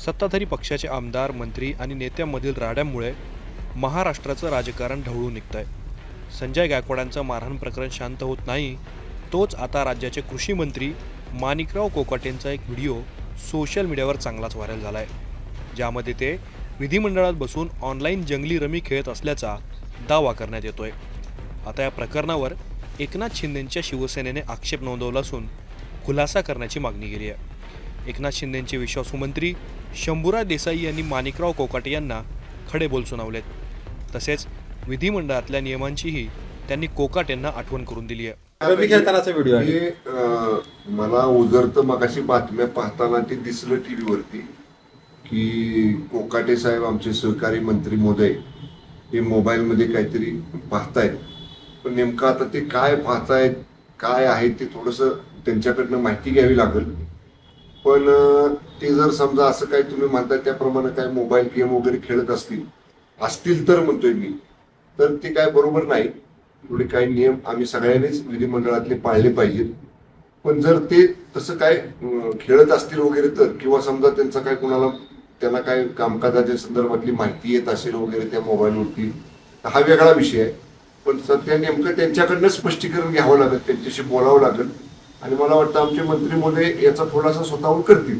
सत्ताधारी पक्षाचे आमदार मंत्री आणि नेत्यांमधील राड्यांमुळे महाराष्ट्राचं राजकारण ढवळून निघत आहे संजय गायकवाडांचं मारहाण प्रकरण शांत होत नाही तोच आता राज्याचे कृषी मंत्री माणिकराव कोकाटेंचा एक व्हिडिओ सोशल मीडियावर चांगलाच व्हायरल झाला आहे ज्यामध्ये ते विधिमंडळात बसून ऑनलाईन जंगली रमी खेळत असल्याचा दावा करण्यात येतोय. आता या प्रकरणावर एकनाथ शिंदेंच्या शिवसेनेने आक्षेप नोंदवला असून खुलासा करण्याची मागणी केली आहे. एकनाथ शिंदेंचे विश्वासू मंत्री शंभूराज देसाई यांनी माणिकराव कोकाटे यांना खडे बोल सुनावलेत. तसेच विधिमंडळातल्या नियमांचीही त्यांनी कोकाट यांना आठवण करून दिली आहे. रमी खेळतानाचा व्हिडिओ आहे. हे अं, मला उजरतं मगाशी बातम्या पाहताना ते दिसलं टीव्हीवरती की कोकाटे साहेब आमचे सहकारी मंत्री मोदय हे मोबाईलमध्ये काहीतरी पाहतायत. पण नेमकं आता ते काय पाहतायत काय आहे ते थोडंसं त्यांच्याकडनं माहिती घ्यावी लागेल. पण ते जर समजा असं काय तुम्ही म्हणताय त्याप्रमाणे काय मोबाईल गेम वगैरे खेळत असतील असतील तर म्हणतोय मी. तर ते काय बरोबर नाही. थोडे काही नियम आम्ही सगळ्यांनीच विधिमंडळातले पाळले पाहिजेत. पण जर ते तसं काय खेळत असतील वगैरे तर किंवा समजा त्यांचा काय कोणाला त्यांना काय कामकाजाच्या संदर्भातली माहिती येत असेल वगैरे त्या मोबाईलवरती हा वेगळा विषय आहे. पण सध्या नेमकं त्यांच्याकडनं स्पष्टीकरण घ्यावं लागेल त्यांच्याशी बोलावं लागेल. आणि मला वाटतं आमचे मंत्री मोदय याचा थोडासा स्वतःहून करतील.